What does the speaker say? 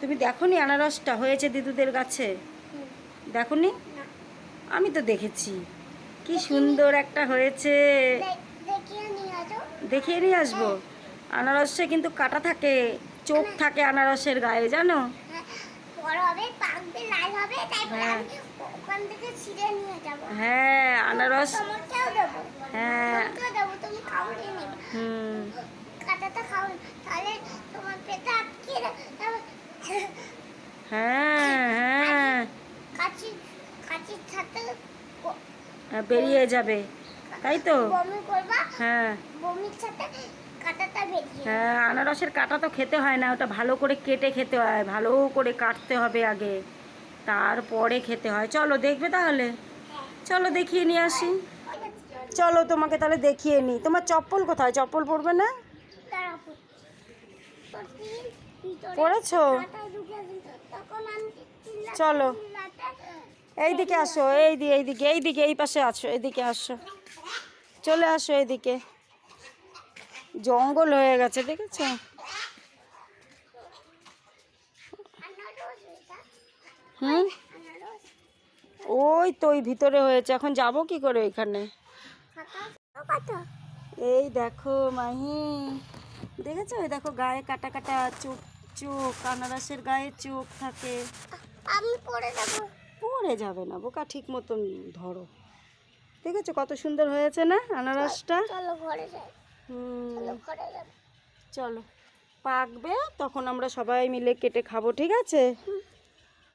তুমি দেখোনি আনারসটা হয়েছে দিদুদের গাছে দেখোনি? না আমি তো দেখেছি। কি সুন্দর একটা হয়েছে। দেখিয়ে নিয়ে আসব? আনারসে কিন্তু কাটা থাকে চোখ থাকে আনারসের গায়ে জানো? হ্যাঁ, বড় হবে পাকবে হ্যাঁ হ্যাঁ। কাচি হ্যাঁ, বেরিয়ে যাবে। তাই তো? হ্যাঁ। হ্যাঁ আনারসের কাটা তো খেতে হয় না ওটা ভালো করে কেটে খেতে হয় ভালো করে কাটতে হবে আগে। তারপরে খেতে হয়। চলো দেখবে তাহলে? হ্যাঁ। চলো দেখিয়ে নিয়ে আসি। চলো তোমাকে তাহলে দেখিয়ে নিই তোমার চপ্পল কোথায়? চপ্পল পরবে না? পড়েছো কাঁটা ঢুকে দিত, তখন আমি চিল্লাতে চলো। এইদিকে আসো এই দিকে এইদিকে এইদিকে এই পাশে আসো এইদিকে আসো। চলে আসো এইদিকে। জঙ্গল হয়ে গেছে দেখেছ? হুম? ওই তো ওই ভিতরে হয়েছে। এখন যাব কি করে ওইখানে এই দেখো মাহি। দেখেছ? ওই দেখো গায়ে কাটা কাটা চোখ চোখ আনারসের গায়ে চোখ থাকে। আমি পড়ে যাব। পড়ে যাবে না বোকা ঠিক মতন ধরো। ঠিক আছে কত সুন্দর হয়েছে না আনারসটা? চলো ঘরে যাই। চলো ঘরে চলো পাকবে তখন আমরা সবাই মিলে কেটে খাব ঠিক আছে।